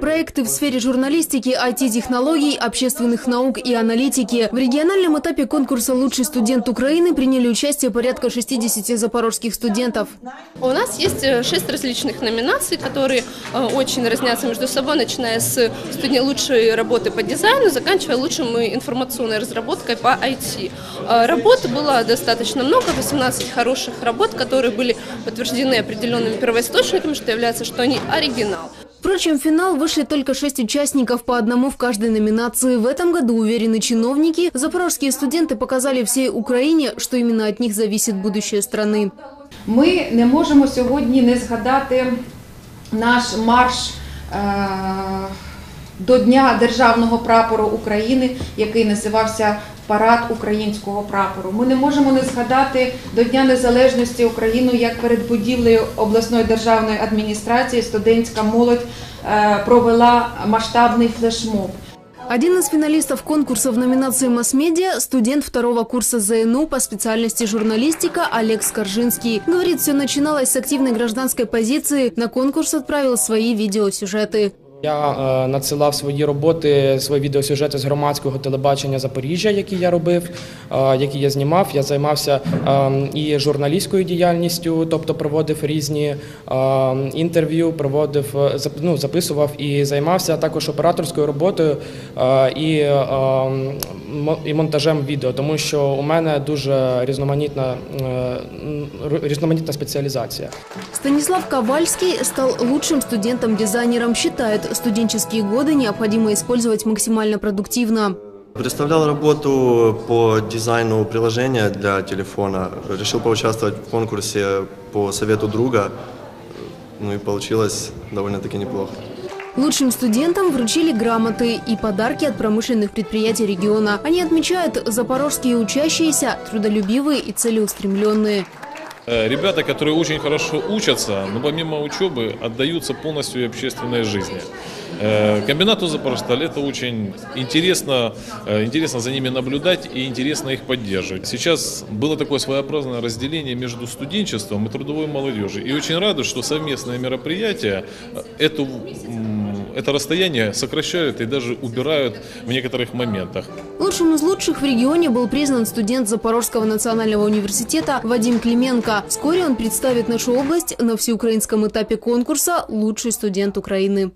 Проекты в сфере журналистики, IT-технологий, общественных наук и аналитики. В региональном этапе конкурса «Лучший студент Украины» приняли участие порядка 60 запорожских студентов. У нас есть э, шесть различных номинаций, которые э, очень разнятся между собой, начиная с студии лучшей работы по дизайну, заканчивая лучшим информационной разработкой по IT. Э, Работ было достаточно много, 18 хороших работ, которые были подтверждены определенными первоисточниками, что является, что они оригинал. Впрочем, в финал вышли только шесть участников по одному в каждой номинации. В этом году, уверены чиновники, запорожские студенты показали всей Украине, что именно от них зависит будущее страны. Ми не можемо сьогодні не згадати наш марш е, до Дня державного прапору України, який називався Парад українського прапору. Ми не можемо не згадати до Дня Незалежності України, як перед будівлею обласної державної адміністрації студентська молодь е, провела масштабний флешмоб. Один из финалистов конкурса в номинации «Масс-медиа» – студент второго курса ЗНУ по специальности журналистика Олег Скоржинский. Говорит, все начиналось с активной гражданской позиции. На конкурс отправил свои видеосюжеты. Я е, надсилав свої роботи, свої відеосюжети з громадського телебачення Запоріжжя, які я робив, е, які я знімав. Я займався е, і журналістською діяльністю, тобто проводив різні е, інтерв'ю, проводив, е, ну, записував і займався також операторською роботою і, е, і монтажем відео, тому що у мене дуже різноманітна, різноманітна спеціалізація. Станислав Ковальский стал лучшим студентом-дизайнером. Считает, студенческие годы необходимо использовать максимально продуктивно. Представлял работу по дизайну приложения для телефона. Решил поучаствовать в конкурсе по совету друга. Ну и получилось довольно-таки неплохо. Лучшим студентам вручили грамоты и подарки от промышленных предприятий региона. Они отмечают, запорожские учащиеся трудолюбивые и целеустремленные. Э, Ребята, которые очень хорошо учатся, но помимо учебы отдаются полностью общественной жизни. Э, Комбинату Запорожсталь это очень интересно, э, интересно за ними наблюдать и интересно их поддерживать. Сейчас было такое своеобразное разделение между студенчеством и трудовой молодежью. И очень рады, что совместные мероприятия э, эту, это расстояние сокращают и даже убирают в некоторых моментах. Лучшим из лучших в регионе был признан студент Запорожского национального университета Вадим Клименко. Вскоре он представит нашу область на всеукраинском этапе конкурса «Лучший студент Украины».